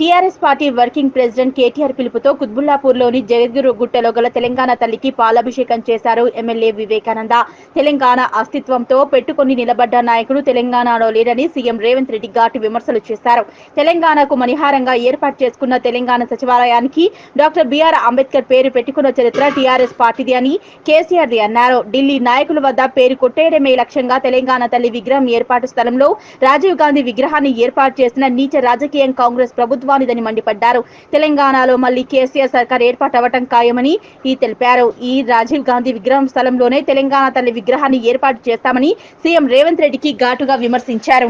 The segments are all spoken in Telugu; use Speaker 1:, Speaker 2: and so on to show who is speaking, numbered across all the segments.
Speaker 1: TRS party working president KTR పిలుపుతో కుత్బుల్లాపూర్లోని జగద్గురు గుట్టలో గల తెలంగాణ తల్లికి పాలాభిషేకం చేశారు ఎమ్మెల్యే వివేకానంద. తెలంగాణ అస్తిత్వంతో పెట్టుకుని నిలబడ్డ నాయకుడు తెలంగాణలో లేడని సీఎం రేవంత్ రెడ్డి ఘాటు విమర్శలు చేశారు. తెలంగాణకు మణిహారంగా ఏర్పాటు చేసుకున్న తెలంగాణ సచివాలయానికి డాక్టర్ బిఆర్ అంబేద్కర్ పేరు పెట్టుకున్న చరిత్ర టీఆర్ఎస్ పార్టీది అని కేసీఆర్ది అన్నారు. ఢిల్లీ నాయకుల వద్ద పేరు కొట్టేయడమే లక్ష్యంగా తెలంగాణ తల్లి విగ్రహం ఏర్పాటు స్థలంలో రాజీవ్ గాంధీ విగ్రహాన్ని ఏర్పాటు చేసిన నీచ రాజకీయం కాంగ్రెస్ ప్రభుత్వం ప్రభుత్వానిదని మండిపడ్డారు. తెలంగాణలో మళ్ళీ కేసీఆర్ సర్కార్ ఏర్పాటు అవ్వటం ఖాయమని ఈ తెలిపారు. ఈ రాజీవ్ గాంధీ విగ్రహం స్థలంలోనే తెలంగాణ తల్లి విగ్రహాన్ని ఏర్పాటు చేస్తామని సీఎం రేవంత్ రెడ్డికి ఘాటుగా విమర్శించారు.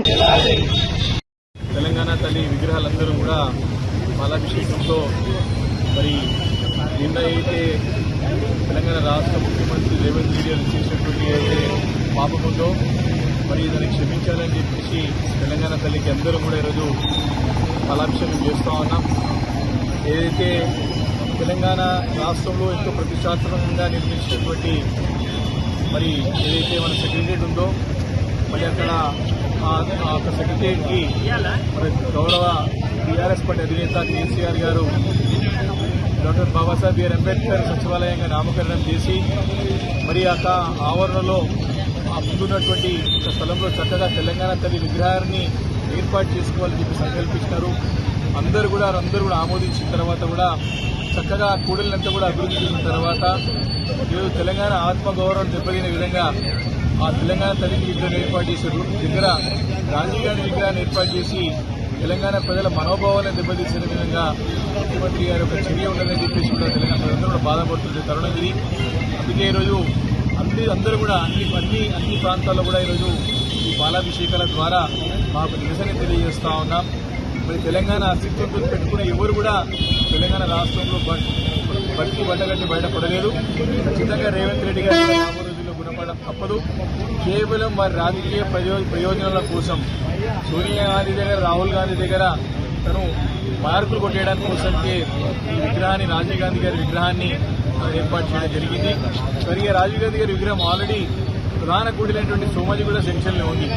Speaker 2: తెలంగాణ తల్లి విగ్రహాలందరూ కూడా పాలాభిషేకంతో మరి నిన్న అయితే తెలంగాణ రాష్ట్ర ముఖ్యమంత్రి రేవంత్ రెడ్డి గారు చేసినటువంటి అయితే పాపం ఉందో మరి దాన్ని క్షమించాలని చెప్పేసి తెలంగాణ తల్లికి అందరూ కూడా ఈరోజు పాలాభిషేకం చేస్తూ ఉన్నాం. ఏదైతే తెలంగాణ రాష్ట్రంలో ఎంతో ప్రతిష్టాత్మకంగా నిర్మించినటువంటి మరి ఏదైతే మన సెక్రటరియట్ ఉందో మరి అక్కడ ఆ- ఆ యొక్క సెక్రటరియట్కి మరి గౌరవ టీఆర్ఎస్ పార్టీ అధినేత కేసీఆర్ గారు doctor Babasaheb B R Ambedkar సచివాలయంగా నామకరణం చేసి మరి ఆ ఆవరణలో ఆ ముందున్నటువంటి ఒక స్థలంలో చక్కగా తెలంగాణ తల్లి విగ్రహాన్ని ఏర్పాటు చేసుకోవాలని చెప్పి సంకల్పించినారు. అందరూ కూడా అందరూ కూడా ఆమోదించిన తర్వాత కూడా చక్కగా కూడలినంతా కూడా అభివృద్ధి చేసిన తర్వాత ఈరోజు తెలంగాణ ఆత్మగౌరవం దెబ్బతిన విధంగా ఆ తెలంగాణ తల్లి విగ్రహం ఏర్పాటు చేశారు. దగ్గర రాజీవ్ గాంధీ విగ్రహాన్ని ఏర్పాటు చేసి తెలంగాణ ప్రజల మనోభావాలను దెబ్బతీసిన విధంగా ముఖ్యమంత్రి గారి ఒక చర్య ఉన్నదని చెప్పేసి కూడా తెలంగాణ ప్రజలందరూ కూడా బాధపడుతుంది తరుణం ఇది అందుకే ఈరోజు అన్ని అందరూ కూడా అన్ని అన్ని అన్ని ప్రాంతాల్లో కూడా ఈరోజు ఈ బాలాభిషేకాల ద్వారా మాకు నిరసన తెలియజేస్తా ఉన్నాం. మరి తెలంగాణ అస్తిత్వంతో పెట్టుకున్న ఎవరు కూడా తెలంగాణ రాష్ట్రంలో బ- బతికి బట్టగట్టి బయటపడలేదు ఖచ్చితంగా రేవంత్ రెడ్డి గారు కూడా రోజుల్లో గుణపడడం తప్పదు. కేవలం వారి రాజకీయ ప్రయో- ప్రయోజనాల కోసం సోనియా గాంధీ దగ్గర రాహుల్ గాంధీ దగ్గర తను మార్కులు కొట్టేయడానికి కోసంకే ఈ విగ్రహాన్ని రాజీవ్ గాంధీ గారి విగ్రహాన్ని ఏర్పాటు చేయడం జరిగింది. మరి రాజీవ్ గాంధీ గారి విగ్రహం ఆల్రెడీ ప్రధాన కూడినటువంటి సోమాజి కూడా సెక్షన్లో ఉంది.